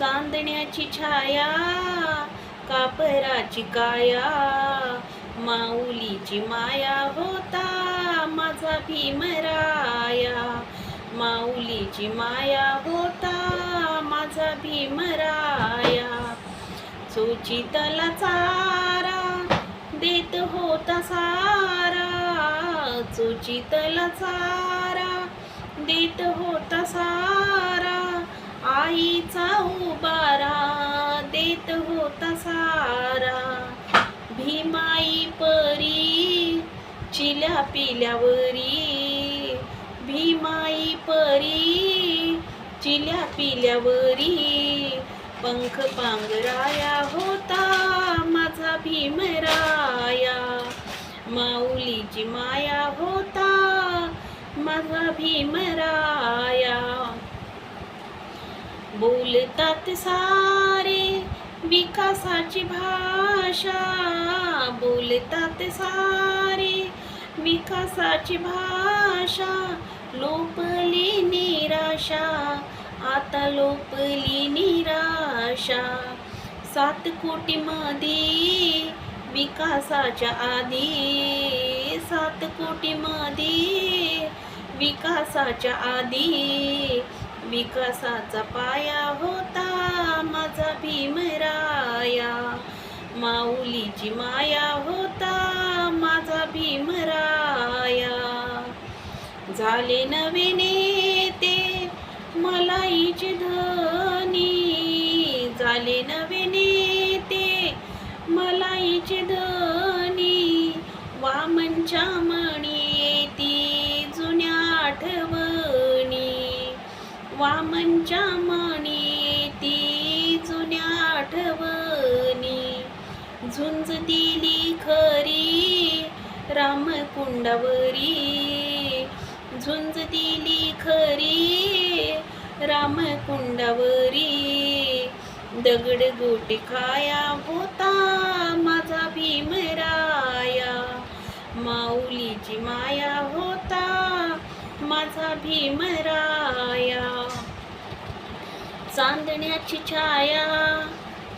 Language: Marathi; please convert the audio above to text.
चांदण्याची छाया कापराची काया माऊलीची माया होता माझा भीमराया. माऊलीची माया होता माझा भीमराया. सुचितला चारा देत होता सारा. सुचितला चारा देत होता सारा. आईचा देत होता सारा भीमाई परी चिल्या पिल्यावरी. भीमाई परी चिल्या पिल्यावरी. पंख पांगराया होता माझा भीमराया. माऊलीची माया होता माझा भीमराया. बोलतात सारे विकासाची भाषा बोलतात सारे. विकासाची भाषा लोपली निराशा आता लोपली निराशा. सात कोटी मध्ये विकासाच्या आधी सात कोटी मध्ये विकासाच्या आधी. विकासाचा पाया होता माझा भीम माऊलीची माया होता माझा भीमराया झाले नवे नेते मलाईचे धनी. झाले नवे ते मलाईचे धनी. वामनच्या मणी ती जुन्या आठवणी. वामनच्या मणी ती जुन्या आठवणी. झुंज दिली खरी रामकुंडावरी झुंज दिली खरी रामकुंडावरी दगड गोटे खाया होता माझा भीमराया माऊलीची माया होता माझा भीमराया चांदण्याची छाया